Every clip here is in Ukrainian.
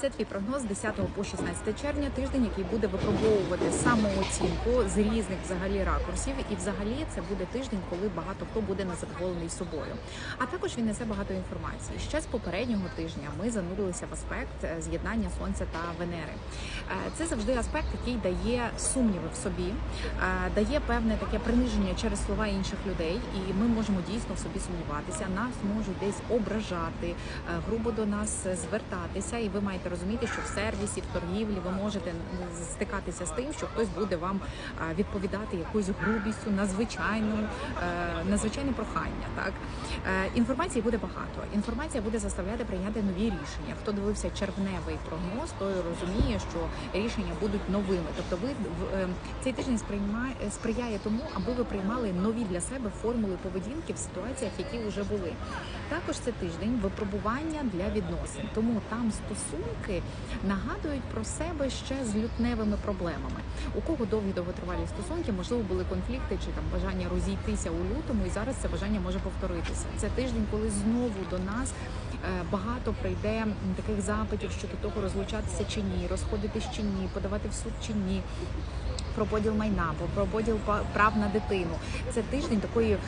Це твій прогноз з 10 по 16 червня, тиждень, який буде випробовувати самооцінку з різних взагалі ракурсів. І взагалі це буде тиждень, коли багато хто буде незадоволений собою. А також він несе багато інформації. Ще з попереднього тижня ми занурилися в аспект е, з'єднання сонця та Венери. Е, Це завжди аспект, який дає сумніви в собі, е, дає певне таке приниження через слова інших людей, і ми можемо дійсно в собі сумніватися. Нас можуть десь ображати, грубо до нас звертатися, і ви маєте розуміти, що в сервісі, в торгівлі ви можете стикатися з тим, що хтось буде вам е, відповідати якоюсь грубістю на звичайну, е, на звичайне прохання. Так Е, інформації буде багато. Інформація буде заставляти прийняти нові рішення. Хто дивився червневий прогноз, той розуміє, що рішення будуть новими. Тобто, ви в цей тиждень сприймає сприяє тому, аби ви приймали нові для себе формули поведінки в ситуаціях, які вже були. Також це тиждень випробування для відносин. Тому там стосунки нагадують про себе ще з лютневими проблемами. У кого довгі довготривалі стосунки, можливо, були конфлікти чи там бажання розійтися у лютому, і зараз це бажання може повторитися. Це тиждень, коли знову до нас. е, Багато прийде таких запитів щодо того, розлучатися чи ні, розходитись чи ні, подавати в суд чи ні. Про поділ майна, про поділ прав на дитину. Це тиждень такої е,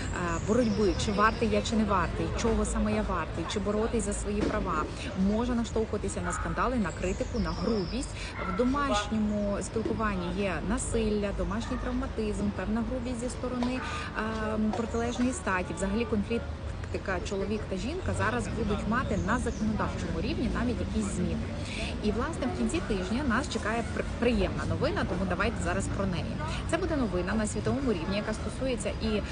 боротьби, чи вартий я, чи не вартий, чого саме я вартий, чи боротись за свої права. Може наштовхуватися на скандали, на критику, на грубість. В домашньому спілкуванні є насилля, домашній травматизм, певна грубість зі сторони е, протилежної статі, взагалі конфлікт. Така чоловік та жінка зараз будуть мати на законодавчому рівні навіть якісь зміни. І власне в кінці тижня нас чекає приємна новина, тому давайте зараз про неї. Це буде новина на світовому рівні, яка стосується і, е,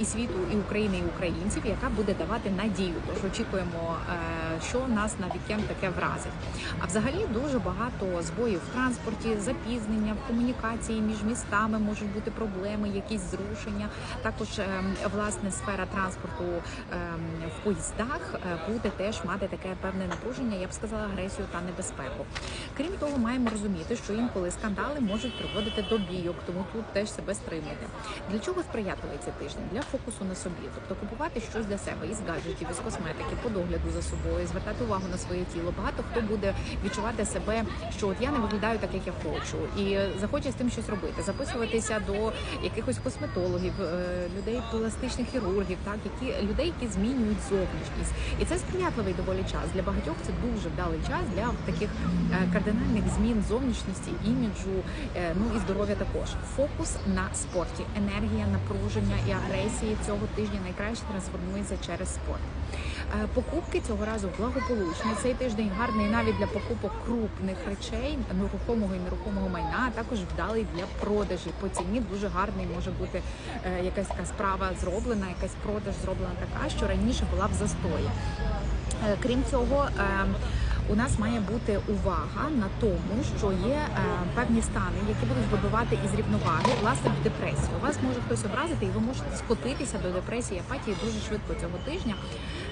і світу, і України, і українців, яка буде давати надію. Тож очікуємо, е, що нас на вікенд таке вразить. А взагалі дуже багато збоїв в транспорті, запізнення в комунікації між містами можуть бути проблеми, якісь зрушення. Також ем, власне сфера транспорту в поїздах е, буде теж мати таке певне напруження, я б сказала, агресію та небезпеку. Крім того, маємо розуміти, що інколи скандали можуть приводити до бійок, тому тут теж себе стримуйте. Для чого сприятливий цей тиждень? Для фокусу на собі, тобто купувати щось для себе із гаджетів, із косметики, по догляду за собою, звертати увагу на своє тіло. Багато хто буде відчувати себе, що от я не виглядаю так, як я хочу, і захоче з тим щось робити, записуватися до якихось косметологів, е, людей, пластичних хірургів, так які людей, які змінюють зовнішність, і це сприятливий доволі час для багатьох. Це дуже вдалий час для таких е, кардинальних змін зовнішності, іміджу, е, ну і здоров'я також. Фокус на спорті, енергія, напруження і агресії цього тижня найкраще трансформується через спорт. Е, Покупки цього разу благополучні. Цей тиждень гарний навіть для покупок крупних речей, нерухомого і нерухомого майна, а також вдалий для продажів. По ціні дуже гарний може бути е, якась така справа зроблена, якась продаж зроблена така, що раніше була в застої. Е, Крім цього, е, у нас має бути увага на тому, що є е, певні стани, які будуть вибивати із рівноваги власне в депресію. Вас може хтось образити, і ви можете скотитися до депресії, апатії дуже швидко цього тижня.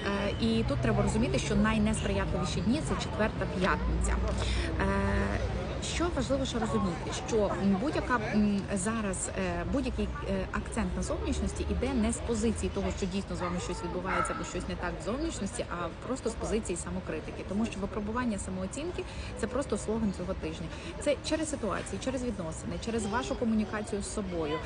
Е, І тут треба розуміти, що найнесприятливіші дні це четверта п'ятниця. Е, що важливо ще розуміти, що будь-яка зараз е, будь-який е, акцент на зовнішності іде не з позиції того, що дійсно з вами щось відбувається або щось не так в зовнішності, а просто з позиції самокритики, тому що випробування самооцінки це просто слоган цього тижня. Це через ситуації, через відносини, через вашу комунікацію з собою.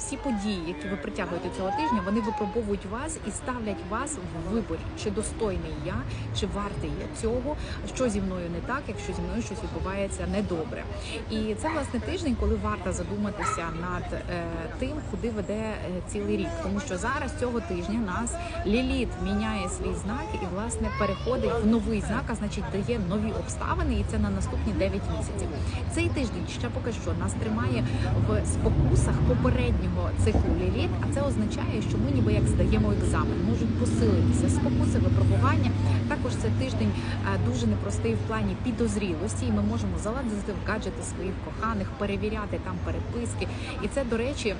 Всі події, які ви притягуєте цього тижня, вони випробовують вас і ставлять вас в виборі, чи достойний я, чи вартий я цього, що зі мною не так, якщо зі мною щось відбувається недобре. І це власне тиждень, коли варто задуматися над е, тим, куди веде е, цілий рік, тому що зараз цього тижня нас ліліт міняє свій знак і власне переходить в новий знак, а значить дає нові обставини, і це на наступні 9 місяців. Цей тиждень ще поки що нас тримає в спокусах попереднього циклу ліліт, а це означає, що ми ніби як здаємо екзамен, можуть посилитися спокуси, випробування. Також це тиждень е, дуже непростий в плані підозрілості, і ми можемо залазити в гаджети своїх коханих, перевіряти там переписки. І це, до речі,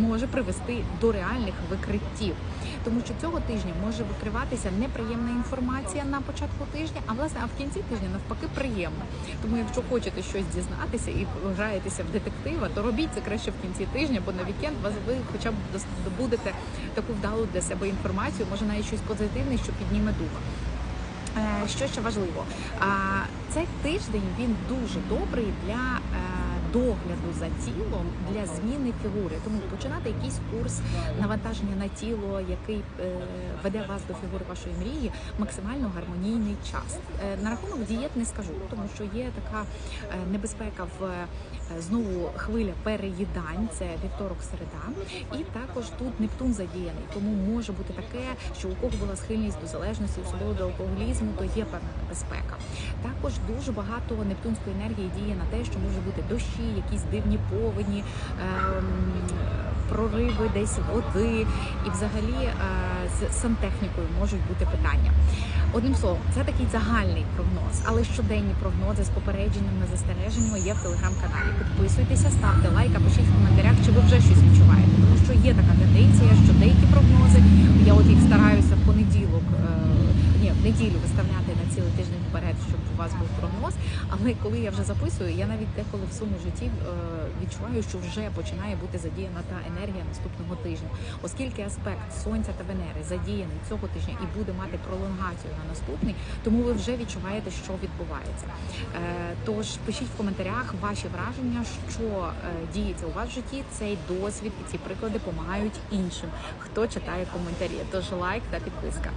може привести до реальних викриттів, тому що цього тижня може викриватися неприємна інформація на початку тижня, а власне а в кінці тижня навпаки приємна. Тому, якщо хочете щось дізнатися і граєтеся в детектива, то робіть це краще в кінці тижня, бо на вікенд ви хоча б добудете таку вдалу для себе інформацію, може навіть щось позитивне, що підніме дух. Е, Що ще важливо, цей тиждень він дуже добрий для е, догляду за тілом для зміни фігури. Тому починати якийсь курс навантаження на тіло, який е, веде вас до фігури вашої мрії, максимально гармонійний час. Е, На рахунок дієт не скажу, тому що є така е, небезпека в знову хвиля переїдань. Це вівторок, середа, і також тут Нептун задіяний. Тому може бути таке, що у кого була схильність до залежності, особливо до алкоголізму, то є певна небезпека. Також дуже багато нептунської енергії діє на те, що може бути дощі, якісь дивні повені, ем, прориви десь води, і взагалі е, з сантехнікою можуть бути питання. Одним словом, це такий загальний прогноз, але щоденні прогнози з попередженнями, застереженнями є в телеграм-каналі. Підписуйтеся, ставте лайк, пишіть в коментарях, чи ви вже щось відчуваєте. Тому що є така тенденція, що деякі прогнози, я от їх стараюся в понеділок, е, ні, в неділю виставляти на цілий тиждень вперед, щоб у вас був прогноз. Але коли я вже записую, я навіть деколи в своєму житті е, відчуваю, що вже починає бути задіяна та енергія наступного тижня, оскільки аспект сонця та Венери задіяний цього тижня і буде мати пролонгацію на наступний, тому ви вже відчуваєте, що відбувається. Е, Тож пишіть в коментарях ваші враження, що е, діється у вас в житті. Цей досвід і ці приклади допомагають іншим, хто читає коментарі. Тож лайк та підписка.